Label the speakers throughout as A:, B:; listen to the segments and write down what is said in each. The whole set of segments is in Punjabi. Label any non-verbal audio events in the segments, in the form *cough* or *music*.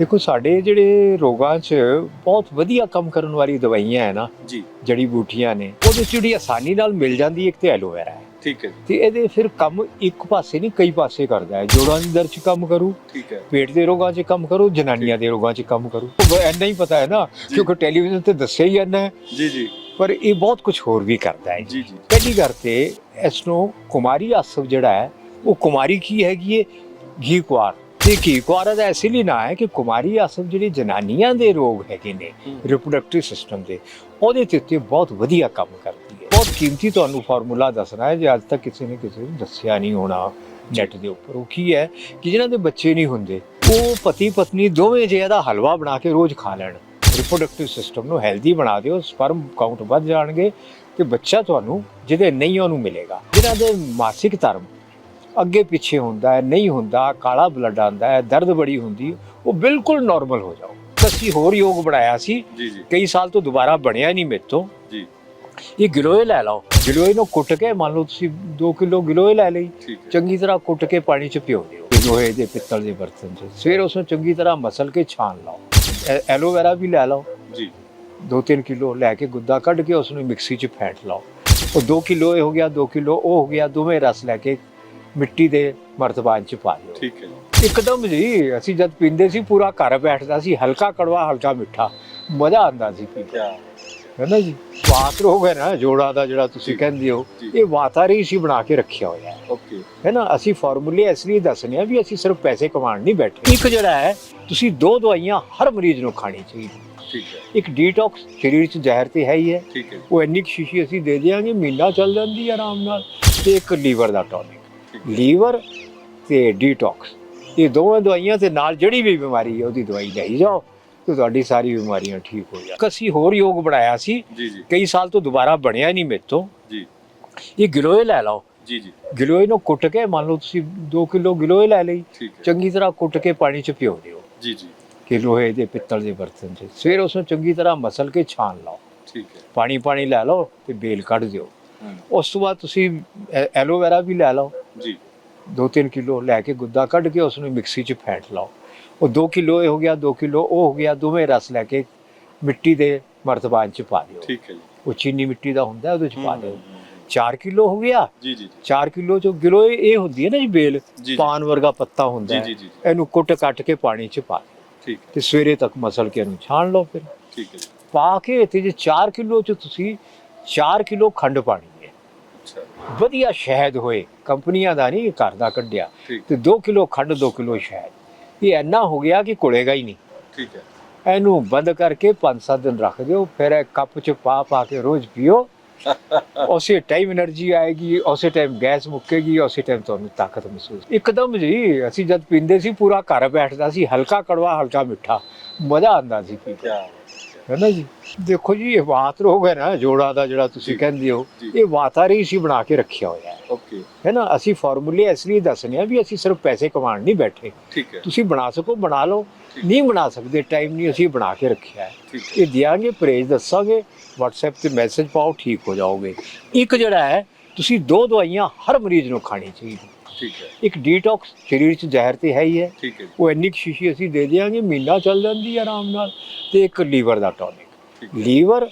A: ਦੇਖੋ ਸਾਡੇ ਜਿਹੜੇ ਰੋਗਾਂ 'ਚ ਬਹੁਤ ਵਧੀਆ ਕੰਮ ਕਰਨ ਵਾਲੀ ਦਵਾਈਆਂ ਹੈ ਨਾ
B: ਜੀ।
A: ਜੜੀ ਬੂਟੀਆਂ ਨੇ ਉਹਦੇ 'ਚ ਜਿਹੜੀ ਆਸਾਨੀ ਨਾਲ ਮਿਲ ਜਾਂਦੀ ਇੱਕ ਤੇ ਐਲੋਵੇਰਾ ਹੈ।
B: ਠੀਕ ਹੈ
A: ਤੇ ਇਹਦੇ ਫਿਰ ਕੰਮ ਇੱਕ ਪਾਸੇ ਨਹੀਂ ਕਈ ਪਾਸੇ ਕਰਦਾ ਹੈ। ਜੋੜਾਂ ਦੀ ਦਰਦ 'ਚ ਕੰਮ ਕਰੂ
B: ਠੀਕ ਹੈ।
A: ਪੇਟ ਦੇ ਰੋਗਾਂ 'ਚ ਕੰਮ ਕਰੂ ਜਨਾਨੀਆਂ ਦੇ ਰੋਗਾਂ 'ਚ ਕੰਮ ਕਰੂ। ਉਹ ਐਨਾ ਹੀ ਪਤਾ ਹੈ ਨਾ। ਕਿਉਂਕਿ ਟੈਲੀਵਿਜ਼ਨ ਤੇ ਦੱਸਿਆ ਹੀ ਐਨਾ ਹੈ।
B: ਜੀ ਜੀ।
A: ਪਰ ਇਹ ਬਹੁਤ ਕੁਝ ਹੋਰ ਵੀ ਕਰਦਾ ਹੈ।
B: ਜੀ ਜੀ।
A: ਪਹਿਲੀ ਗੱਲ ਤੇ ਇਸ ਨੂੰ ਕੁਮਾਰੀ ਆਸਵ ਜਿਹੜਾ ਹੈ ਉਹ ਕੁਮਾਰੀ ਕੀ ਹੈਗੀ ਹੈ ਘੀ ਕੁਆਰ। ਘੀ ਕੁਆਰ ਦਾ ਇਸ ਲਈ ਨਾ ਹੈ ਕਿ ਕੁਮਾਰੀ ਆਸਵ ਜਿਹੜੀ ਜਨਾਨੀਆਂ ਦੇ ਰੋਗ ਹੈਗੇ ਨੇ। ਰਿਪਰੋਡਕਟਿਵ ਸਿਸਟਮ ਦੇ ਉਹਦੇ ਤੇ ਉੱਤੇ ਬਹੁਤ ਵਧੀਆ ਕੰਮ ਕਰਦੀ ਹੈ ਬਹੁਤ ਕੀਮਤੀ ਤੁਹਾਨੂੰ ਫਾਰਮੂਲਾ ਦੱਸਣਾ ਹੈ ਜੇ ਅੱਜ ਤੱਕ ਕਿਸੇ ਨੇ ਕਿਸੇ ਨੂੰ ਦੱਸਿਆ ਨਹੀਂ ਹੋਣਾ ਨੈਟ ਦੇ ਉੱਪਰ ਉਹ ਕੀ ਹੈ ਕਿ ਜਿਨ੍ਹਾਂ ਦੇ ਬੱਚੇ ਨਹੀਂ ਹੁੰਦੇ ਉਹ ਪਤੀ ਪਤਨੀ ਦੋਵੇਂ ਜੇ ਇਹਦਾ ਹਲਵਾ ਬਣਾ ਕੇ ਰੋਜ਼ ਖਾ ਲੈਣ ਰਿਪਰੋਡਕਟਿਵ ਸਿਸਟਮ ਨੂੰ ਹੈਲਦੀ ਬਣਾ ਦਿਓ ਸਪਰਮ ਕਾਊਂਟ ਵੱਧ ਜਾਣਗੇ ਤੇ ਬੱਚਾ ਤੁਹਾਨੂੰ ਜਿਹਦੇ ਨਹੀਂ ਉਹਨੂੰ ਮਿਲੇਗਾ ਜਿਨ੍ਹਾਂ ਦੇ ਮਾਸਿਕ ਧਰਮ ਅੱਗੇ ਪਿੱਛੇ ਹੁੰਦਾ ਹੈ ਨਹੀਂ ਹੁੰਦਾ ਕਾਲਾ ਬਲੱਡ ਆਉਂਦਾ ਹੈ ਦਰਦ ਬੜੀ ਹੁੰਦੀ ਉਹ ਬਿਲਕੁਲ ਨਾਰਮਲ ਹੋ ਜਾਓ। ਅਸੀਂ ਹੋਰ ਯੋਗ ਬਣਾਇਆ ਸੀ ਕਈ ਸਾਲ ਤੋਂ ਦੁਬਾਰਾ ਬਣਿਆ ਨਹੀਂ ਮੇਰੇ ਤੋਂ।
B: ਜੀ।
A: ਇਹ ਗਿਲੋਏ ਲੈ ਲਓ। ਗਿਲੋਏ ਨੂੰ ਕੁੱਟ ਕੇ ਮੰਨ ਲਓ ਤੁਸੀਂ 2 ਕਿਲੋ ਗਿਲੋਏ ਲੈ ਲਈ ਚੰਗੀ ਤਰ੍ਹਾਂ ਕੁੱਟ ਕੇ ਪਾਣੀ ਚ ਭਿਓ ਦਿਓ ਲੋਹੇ ਦੇ ਪਿੱਤਲ ਦੇ ਬਰਤਨ 'ਚ। ਫਿਰ ਉਸ ਨੂੰ ਚੰਗੀ ਤਰ੍ਹਾਂ ਮਸਲ ਕੇ ਛਾਣ ਲਓ। ਐਲੋਵੇਰਾ ਵੀ ਲੈ ਲਓ।
B: ਜੀ।
A: 2-3 ਕਿਲੋ ਲੈ ਕੇ ਗੁੱਦਾ ਕੱਢ ਕੇ ਉਸ ਨੂੰ ਮਿਕਸੀ 'ਚ ਫੈਂਟ ਲਓ। ਉਹ 2 ਕਿਲੋ ਇਹ ਹੋ ਗਿਆ 2 ਕਿਲੋ ਉਹ ਹੋ ਗਿਆ ਦੋਵੇਂ ਰਸ ਲੈ ਕੇ ਮਿੱਟੀ ਦੇ ਮਰਤਬਾਨ 'ਚ ਪਾ ਦਿਓ
B: ਠੀਕ ਹੈ
A: ਇੱਕਦਮ ਜੀ ਅਸੀਂ ਜਦ ਪੀਂਦੇ ਸੀ ਪੂਰਾ ਘਰ ਬੈਠਦਾ ਸੀ ਹਲਕਾ ਕੜਵਾ ਹਲਕਾ ਮਿੱਠਾ। ਮਜ਼ਾ ਆਉਂਦਾ ਸੀ ਪੀ ਕੇ ਹੈ ਨਾ ਜੀ? ਵਾਤ ਰੋਗ ਹੈ ਨਾ ਜੋੜਾਂ ਦਾ ਜਿਹੜਾ ਤੁਸੀਂ ਕਹਿੰਦੇ ਹੋ। ਇਹ ਵਾਤਾਰੀ ਸੀ ਬਣਾ ਕੇ ਰੱਖਿਆ ਹੋਇਆ ਹੈ।
B: ਓਕੇ।
A: ਹੈ ਨਾ? ਅਸੀਂ ਫਾਰਮੂਲੇ ਇਸ ਲਈ ਦੱਸਨੇ ਆ ਵੀ ਅਸੀਂ ਸਿਰਫ ਪੈਸੇ ਕਮਾਉਣ ਨਹੀਂ ਬੈਠੇ। ਇੱਕ ਜਿਹੜਾ ਹੈ ਤੁਸੀਂ ਦੋ ਦਵਾਈਆਂ ਹਰ ਮਰੀਜ਼ ਨੂੰ ਖਾਣੀ ਚਾਹੀਦੀ।
B: ਠੀਕ ਹੈ।
A: ਇੱਕ ਡੀਟੌਕਸ ਸਰੀਰ 'ਚ ਜ਼ਹਿਰ ਤੇ ਹੈ ਹੀ ਹੈ।
B: ਠੀਕ ਹੈ
A: ਉਹ ਇੰਨੀ ਸ਼ੀਸ਼ੀ ਅਸੀਂ ਦੇ ਦਿਆਂਗੇ ਮਹੀਨਾ ਚੱਲ ਜਾਂਦੀ ਹੈ ਆਰਾਮ ਨਾਲ। ਤੇ ਇੱਕ ਲੀਵਰ ਦਾ ਟੌਨਿਕ। ਲੀਵਰ ਤੇ ਡੀਟੌਕਸ। ਇਹ ਦੋਵੇਂ ਦਵਾਈਆਂ ਤੇ ਨਾਲ ਜਿਹੜੀ ਵੀ ਬਿਮਾਰੀ ਹੈ ਉਹਦੀ ਦਵਾਈ ਲਈ ਜਾਓ ਤੇ ਤੁਹਾਡੀ ਸਾਰੀ ਬਿਮਾਰੀਆਂ ਠੀਕ ਹੋ ਜਾਣ। ਅਸੀਂ ਹੋਰ ਯੋਗ ਬਣਾਇਆ ਸੀ। ਕਈ ਸਾਲ ਤੋਂ ਦੁਬਾਰਾ ਬਣਿਆ ਨਹੀਂ ਮੇਰੇ ਤੋਂ।
B: ਜੀ।
A: ਇਹ ਗਿਲੋਏ ਲੈ ਲਓ।
B: ਜੀ ਜੀ।
A: ਗਿਲੋਏ ਨੂੰ ਕੁੱਟ ਕੇ ਮੰਨ ਲਓ ਤੁਸੀਂ 2 ਕਿਲੋ ਗਿਲੋਏ ਲੈ ਲਈ। ਚੰਗੀ ਤਰ੍ਹਾਂ ਕੁੱਟ ਕੇ ਪਾਣੀ 'ਚ ਭਿਓ ਦਿਓ।
B: ਜੀ ਜੀ।
A: ਕਿ ਲੋਹੇ ਦੇ ਪਿੱਤਲ ਦੇ ਬਰਤਨ 'ਚ। ਫਿਰ ਉਸ ਨੂੰ ਚੰਗੀ ਤਰ੍ਹਾਂ ਮਸਲ ਕੇ ਛਾਣ ਲਓ।
B: ਠੀਕ ਹੈ।
A: ਪਾਣੀ ਪਾਣੀ ਲੈ ਲਓ ਤੇ ਬੇਲ ਕੱਢ ਦਿਓ। ਉਸ ਤੋਂ ਬਾਅਦ ਤੁਸੀਂ ਐਲੋਵੇਰਾ ਵੀ ਲੈ ਲਓ।
B: ਜੀ।
A: 2-3 ਕਿਲੋ ਲੈ ਕੇ ਗੁੱਦਾ ਕੱਢ ਕੇ ਉਸ ਨੂੰ ਮਿਕਸੀ 'ਚ ਫੈਂਟ ਲਓ। ਉਹ 2 ਕਿਲੋ ਇਹ ਹੋ ਗਿਆ 2 ਕਿਲੋ ਉਹ ਹੋ ਗਿਆ ਦੋਵੇਂ ਰਸ ਲੈ ਕੇ ਮਿੱਟੀ ਦੇ ਮਰਤਬਾਨ 'ਚ ਪਾ ਦਿਓ।
B: ਠੀਕ ਹੈ ਜੀ।
A: ਉਹ ਚੀਨੀ ਮਿੱਟੀ ਦਾ ਹੁੰਦਾ ਉਹਦੇ 'ਚ ਪਾ ਦਿਓ।
B: ਹਮ,
A: 4 ਕਿਲੋ ਹੋ ਗਿਆ।
B: ਜੀ ਜੀ
A: 4 ਕਿਲੋ ਚੋਂ ਗਿਲੋ ਇਹ ਹੁੰਦੀ ਹੈ ਨਾ ਜੀ ਬੇਲ ਪਾਨ ਵਰਗਾ ਪੱਤਾ ਹੁੰਦਾ ਹੈ।
B: ਜੀ ਜੀ
A: ਇਹਨੂੰ ਕੁੱਟ ਕੱਟ ਕੇ ਪਾਣੀ 'ਚ ਪਾ ਦਿਓ।
B: ਠੀਕ
A: ਤੇ ਸਵੇਰੇ ਤੱਕ ਮਸਲ ਕੇ ਇਹਨੂੰ ਛਾਣ ਲਓ ਫਿਰ।
B: ਠੀਕ ਹੈ ਜੀ।
A: ਪਾ ਕੇ ਤੇ ਜੇ 4 ਕਿਲੋ ਚ ਤੁਸੀਂ 4 ਕਿਲੋ ਖੰਡ ਪਾਣੀ ਵਧੀਆ ਸ਼ਹਿਦ ਹੋਏ ਕੰਪਨੀਆਂ ਦਾ ਨਹੀਂ ਘਰ ਦਾ ਕੱਢਿਆ। ਤੇ 2 ਕਿਲੋ ਖੰਡ 2 ਕਿਲੋ ਸ਼ਹਿਦ। ਇਹ ਐਨਾ ਹੋ ਗਿਆ ਕਿ ਘੁਲੇਗਾ ਹੀ ਨਹੀਂ।
B: ਠੀਕ ਹੈ।
A: ਇਹਨੂੰ ਬੰਦ ਕਰਕੇ 5-7 ਦਿਨ ਰੱਖ ਦਿਓ ਫਿਰ ਇਹ ਕੱਪ 'ਚ ਪਾ ਪਾ ਕੇ ਰੋਜ਼ ਪੀਓ। *laughs* ਉਸੇ ਟਾਈਮ એનર્ਜੀ ਆਏਗੀ ਉਸੇ ਟਾਈਮ ਗੈਸ ਮੁੱਕੇਗੀ ਉਸੇ ਟਾਈਮ ਤੁਹਾਨੂੰ ਤਾਕਤ ਮਹਿਸੂਸ ਇੱਕਦਮ ਜੀ ਅਸੀਂ ਜਦ ਪੀਂਦੇ ਸੀ ਪੂਰਾ ਘਰ ਬੈਠਦਾ ਸੀ ਹਲਕਾ ਕੜਵਾ ਹਲਕਾ ਮਿੱਠਾ। ਮਜ਼ਾ ਆਉਂਦਾ ਸੀ ਪੀ ਕੇ। ਹੈ ਨਾ ਜੀ? ਦੇਖੋ ਜੀ ਇਹ ਵਾਤ ਰੋਗ ਹੈ ਨਾ ਜੋੜਾਂ ਦਾ ਜਿਹੜਾ ਤੁਸੀਂ ਕਹਿੰਦੇ ਹੋ। ਇਹ ਵਾਤਾਰੀ ਸੀ ਬਣਾ ਕੇ ਰੱਖਿਆ ਹੋਇਆ ਹੈ।
B: ਓਕੇ।
A: ਹੈ ਨਾ? ਅਸੀਂ ਫਾਰਮੂਲੇ ਇਸ ਲਈ ਦੱਸਨੇ ਆ ਵੀ ਅਸੀਂ ਸਿਰਫ ਪੈਸੇ ਕਮਾਉਣ ਨਹੀਂ ਬੈਠੇ।
B: ਠੀਕ ਹੈ।
A: ਤੁਸੀਂ ਬਣਾ ਸਕੋ ਬਣਾ ਲਓ। ਨਹੀਂ ਬਣਾ ਸਕਦੇ ਟਾਈਮ ਨਹੀਂ ਅਸੀਂ ਬਣਾ ਕੇ ਰੱਖਿਆ ਹੈ। ਇਹ ਦਿਆਂਗੇ ਪਰਹੇਜ਼ ਦੱਸਾਂਗੇ WhatsApp ਤੇ ਮੈਸੇਜ ਪਾਓ ਠੀਕ ਹੋ ਜਾਓਗੇ। ਇੱਕ ਜਿਹੜਾ ਹੈ ਤੁਸੀਂ ਦੋ ਦਵਾਈਆਂ ਹਰ ਮਰੀਜ਼ ਨੂੰ ਖਾਣੀ ਚਾਹੀਦੀ।
B: ਠੀਕ ਹੈ।
A: ਇੱਕ ਡੀਟੌਕਸ ਸਰੀਰ 'ਚ ਜ਼ਹਿਰ ਤੇ ਹੈ ਹੀ ਹੈ।
B: ਠੀਕ ਹੈ
A: ਉਹ ਇੰਨੀ ਸ਼ੀਸ਼ੀ ਅਸੀਂ ਦੇ ਦਿਆਂਗੇ ਮਹੀਨਾ ਚੱਲ ਜਾਂਦੀ ਹੈ ਆਰਾਮ ਨਾਲ ਤੇ ਇੱਕ ਲੀਵਰ ਦਾ ਟੌਨਿਕ
B: ਹੈ।
A: ਲੀਵਰ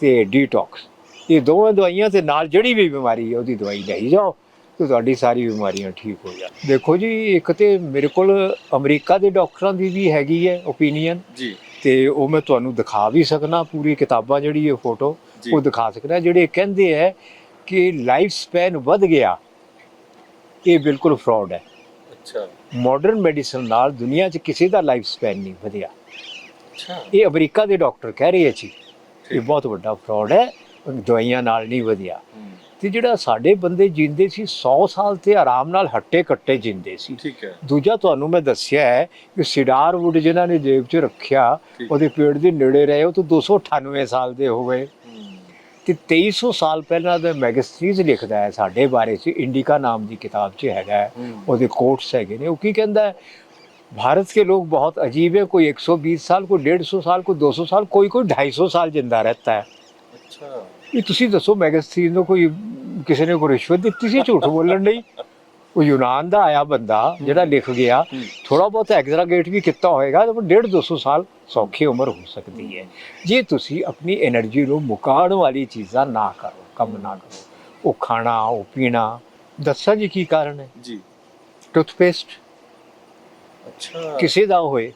A: ਤੇ ਡੀਟੌਕਸ ਇਹ ਦੋਵੇਂ ਦਵਾਈਆਂ ਤੇ ਨਾਲ ਜਿਹੜੀ ਵੀ ਬਿਮਾਰੀ ਹੈ ਉਹਦੀ ਦਵਾਈ ਲਈ ਜਾਓ ਤੇ ਤੁਹਾਡੀ ਸਾਰੀ ਬਿਮਾਰੀਆਂ ਠੀਕ ਹੋ ਜਾਣ। ਦੇਖੋ ਜੀ ਇੱਕ ਤੇ ਮੇਰੇ ਕੋਲ ਅਮਰੀਕਾ ਦੇ ਡਾਕਟਰਾਂ ਦੀ ਵੀ ਹੈਗੀ ਹੈ ਓਪੀਨੀਅਨ
B: ਜੀ।
A: ਤੇ ਉਹ ਮੈਂ ਤੁਹਾਨੂੰ ਦਿਖਾ ਵੀ ਸਕਣਾ ਪੂਰੀ ਕਿਤਾਬਾਂ ਜਿਹੜੀ ਇਹ ਫੋਟੋ ਉਹ ਦਿਖਾ ਸਕਦਾ ਜਿਹੜੇ ਕਹਿੰਦੇ ਹੈ ਕਿ ਲਾਈਫ ਸਪੈਨ ਵੱਧ ਗਿਆ। ਇਹ ਬਿਲਕੁਲ ਫਰਾਡ ਹੈ।
B: ਅੱਛਾ।
A: ਮਾਡਰਨ ਮੈਡੀਸਨ ਨਾਲ ਦੁਨੀਆ 'ਚ ਕਿਸੇ ਦਾ ਲਾਈਫ ਸਪੈਨ ਨਹੀਂ ਵਧਿਆ।
B: ਅੱਛਾ।
A: ਇਹ ਅਮਰੀਕਾ ਦੇ ਡਾਕਟਰ ਕਹਿ ਰਹੇ ਜੀ ਇਹ। ਬਹੁਤ ਵੱਡਾ ਫਰਾਡ ਹੈ ਦਵਾਈਆਂ ਨਾਲ ਨਹੀਂ ਵਧਿਆ। ਤੇ ਜਿਹੜਾ ਸਾਡੇ ਬੰਦੇ ਜਿੰਦੇ ਸੀ 100 ਸਾਲ ਤੇ ਆਰਾਮ ਨਾਲ ਹੱਟੇ ਕੱਟੇ ਜਿੰਦੇ ਸੀ।
B: ਠੀਕ ਹੈ।
A: ਦੂਜਾ ਤੁਹਾਨੂੰ ਮੈਂ ਦੱਸਿਆ ਹੈ ਕਿ ਸਿਡਾਰ ਵੁੱਡ ਜਿਨ੍ਹਾਂ ਨੇ ਜੇਬ 'ਚ ਰੱਖਿਆ। ਉਹਦੇ ਪੇਟ ਦੇ ਨੇੜੇ ਰਹੇ ਉਹ ਤਾਂ 298 ਸਾਲ ਦੇ ਹੋ ਗਏ। ਤੇ 2300 ਸਾਲ ਪਹਿਲਾਂ ਦਾ ਮੈਗਜ਼ੀਨਸ ਲਿਖਦਾ ਹੈ ਸਾਡੇ ਬਾਰੇ 'ਚ ਇੰਡੀਕਾ ਨਾਮ ਦੀ ਕਿਤਾਬ 'ਚ ਹੈਗਾ ਹੈ
B: ਹਮ,
A: ਉਹਦੇ ਕੋਟਸ ਹੈਗੇ ਨੇ ਉਹ ਕੀ ਕਹਿੰਦਾ ਹੈ भारत के लोग बहुत अजीब है कोई 120 साल कोई 150 साल कोई 200 साल कोई कोई 250 साल जिंदा रहता है
B: ਅੱਛਾ
A: ਇਹ ਤੁਸੀਂ ਦੱਸੋ ਮੈਗਜ਼ੀਨ ਨੂੰ ਕੋਈ ਕਿਸੇ ਨੇ ਕੋਈ ਰਿਸ਼ਵਤ ਦਿੱਤੀ ਸੀ ਝੂਠ ਬੋਲਣ ਲਈ ਉਹ ਯੂਨਾਨ ਦਾ ਆਇਆ ਬੰਦਾ ਜਿਹੜਾ ਲਿਖ ਗਿਆ ਥੋੜਾ ਬਹੁਤ ਐਗਜ਼ਰਾਗੇਟ ਵੀ ਕੀਤਾ ਹੋਏਗਾ ਤਾਂ 1.5 200 ਸਾਲ ਸੌਖੀ ਉਮਰ ਹੋ ਸਕਦੀ ਹੈ। ਜੇ ਤੁਸੀਂ ਆਪਣੀ એનર્ਜੀ ਨੂੰ ਮੁਕਾਉਣ ਵਾਲੀ ਚੀਜ਼ਾਂ ਨਾ ਕਰੋ ਕੰਮ ਨਾ ਕਰੋ ਉਹ ਖਾਣਾ ਉਹ ਪੀਣਾ ਦੱਸਾਂ ਜੀ ਕੀ ਕਾਰਨ ਹੈ?
B: ਜੀ।
A: ਟੂਥਪੇਸਟ
B: ਅੱਛਾ।
A: ਕਿਸੇ ਦਾ ਹੋਏ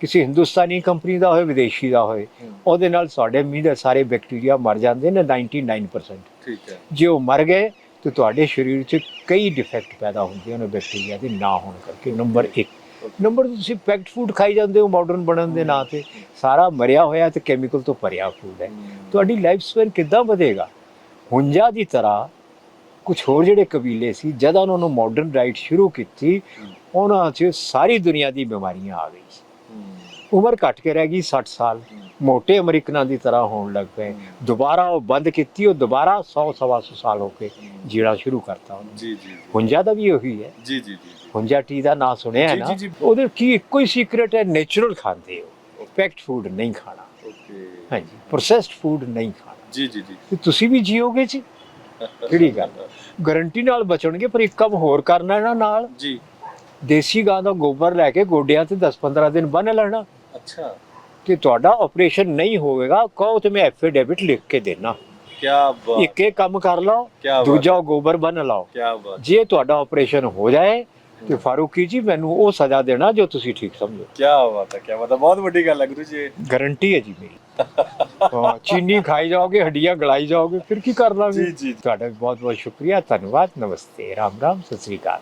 A: ਕਿਸੇ ਹਿੰਦੁਸਤਾਨੀ ਕੰਪਨੀ ਦਾ ਹੋਏ ਵਿਦੇਸ਼ੀ ਦਾ ਹੋਏ ਉਹਦੇ ਨਾਲ ਸਾਡੇ ਮੀਂਹ ਦੇ ਸਾਰੇ ਬੈਕਟੀਰੀਆ ਮਰ ਜਾਂਦੇ ਨੇ 99%
B: ਠੀਕ ਹੈ।
A: ਜੇ ਉਹ ਮਰ ਗਏ ਤੇ ਤੁਹਾਡੇ ਸਰੀਰ 'ਚ ਕਈ ਡਿਫੈਕਟ ਪੈਦਾ ਹੁੰਦੇ ਨੇ ਬੈਕਟੀਰੀਆ ਦੇ ਨਾ ਹੋਣ ਕਰਕੇ। ਨੰਬਰ 1 ਨੰਬਰ ਤੁਸੀਂ ਪੈਕਡ ਫੂਡ ਖਾਈ ਜਾਂਦੇ ਹੋ ਮਾਡਰਨ ਬਣਨ ਦੇ ਨਾਂ ਤੇ। ਸਾਰਾ ਮਰਿਆ ਹੋਇਆ ਤੇ ਕੈਮੀਕਲ ਤੋਂ ਭਰਿਆ ਫੂਡ ਹੈ। ਤੁਹਾਡੀ ਲਾਈਫ ਸਪੈਨ ਕਿੱਦਾਂ ਵਧੇਗਾ? ਹੁੰਜਾ ਦੀ ਤਰ੍ਹਾਂ ਕੁਝ ਹੋਰ ਜਿਹੜੇ ਕਬੀਲੇ ਸੀ ਜਦੋਂ ਉਹਨਾਂ ਨੂੰ ਮਾਡਰਨ ਡਾਈਟ ਸ਼ੁਰੂ ਕੀਤੀ ਉਹਨਾਂ 'ਚ ਸਾਰੀ ਦੁਨੀਆ ਦੀ ਬਿਮਾਰੀਆਂ ਆ ਗਈ ਉਮਰ ਘਟ ਕੇ ਰਹਿ ਗਈ 60 ਸਾਲ। ਮੋਟੇ ਅਮਰੀਕਨਾਂ ਦੀ ਤਰ੍ਹਾਂ ਹੋਣ ਲੱਗ ਪਏ। ਦੁਬਾਰਾ ਉਹ ਬੰਦ ਕੀਤੀ ਉਹ ਦੁਬਾਰਾ 100 ਸਵਾ ਸੌ ਸਾਲ ਹੋ ਕੇ ਜੀਣਾ ਸ਼ੁਰੂ ਕਰਤਾ ਉਹਨੇ।
B: ਜੀ ਜੀ
A: ਹੁੰਜਾ ਦਾ ਵੀ ਉਹੀ ਹੈ।
B: ਜੀ ਜੀ ਜੀ
A: ਹੁੰਜਾ ਟੀ ਦਾ ਨਾਂ ਸੁਣਿਆ ਹੈ ਨਾ। ਉਹਦੇ ਕੀ ਇੱਕੋ ਹੀ ਸੀਕ੍ਰੇਟ ਹੈ ਨੇਚਰਲ ਖਾਂਦੇ ਹੋ ਪੈਕਡ ਫੂਡ ਨਹੀਂ ਖਾਣਾ।
B: ਓਕੇ।
A: ਹਾਂਜੀ ਪ੍ਰੋਸੈਸਡ ਫੂਡ ਨਹੀਂ ਖਾਣਾ।
B: ਜੀ ਜੀ ਜੀ।
A: ਤੁਸੀਂ ਵੀ ਜੀਓਗੇ ਜੀ? ਕਿਹੜੀ ਗੱਲ? ਗਾਰੰਟੀ ਨਾਲ ਬਚਣਗੇ ਪਰ ਇੱਕ ਕੰਮ ਹੋਰ ਕਰਨਾ ਹੈ ਨਾ ਨਾਲ।
B: ਜੀ।
A: ਦੇਸੀ ਗਾਂ ਦਾ ਗੋਬਰ ਲੈ ਕੇ ਗੋਡਿਆਂ ਤੇ 10-15 ਦਿਨ ਬੰਨ ਲੈਣਾ।
B: ਅੱਛਾ।
A: ਤੇ ਤੁਹਾਡਾ ਆਪਰੇਸ਼ਨ ਨਹੀਂ ਹੋਵੇਗਾ ਕਹੋ ਤੇ ਮੈਂ ਐਫੀਡੇਵਿਟ ਲਿਖ ਕੇ ਦੇਣਾ
B: ਕੀ ਬਾਤ।
A: ਇੱਕ ਇੱਕ ਕੰਮ ਕਰ ਲਓ
B: ਕੀ
A: ਦੂਜਾ ਗੋਬਰ ਬੰਨ ਲਾਓ।
B: ਕੀ ਬਾਤ।
A: ਜੇ ਤੁਹਾਡਾ ਆਪਰੇਸ਼ਨ ਹੋ ਜਾਏ ਤੇ ਫਾਰੂਕੀ ਜੀ ਮੈਨੂੰ ਉਹ ਸਜ਼ਾ ਦੇਣਾ ਜੋ ਤੁਸੀਂ ਠੀਕ ਸਮਝੋ।
B: ਕੀ ਬਾਤ ਹੈ ਕੀ ਬਾਤ ਹੈ ਬਹੁਤ ਵੱਡੀ ਗੱਲ ਹੈ ਗੁਰੂ ਜੀ।
A: ਗਾਰੰਟੀ ਹੈ ਜੀ ਮੇਰੀ। ਚੀਨੀ ਖਾਈ ਜਾਓਗੇ ਹੱਡੀਆਂ ਗਲਾਈ ਜਾਓਗੇ ਫਿਰ ਕੀ ਕਰ ਲਾਂਗੇ
B: ਜੀ, ਜੀ।
A: ਤੁਹਾਡਾ ਬਹੁਤ ਬਹੁਤ ਸ਼ੁਕਰੀਆ ਧੰਨਵਾਦ ਨਮਸਤੇ ਰਾਮ ਰਾਮ ਸਤਿ ਸ੍ਰੀ ਅਕਾਲ।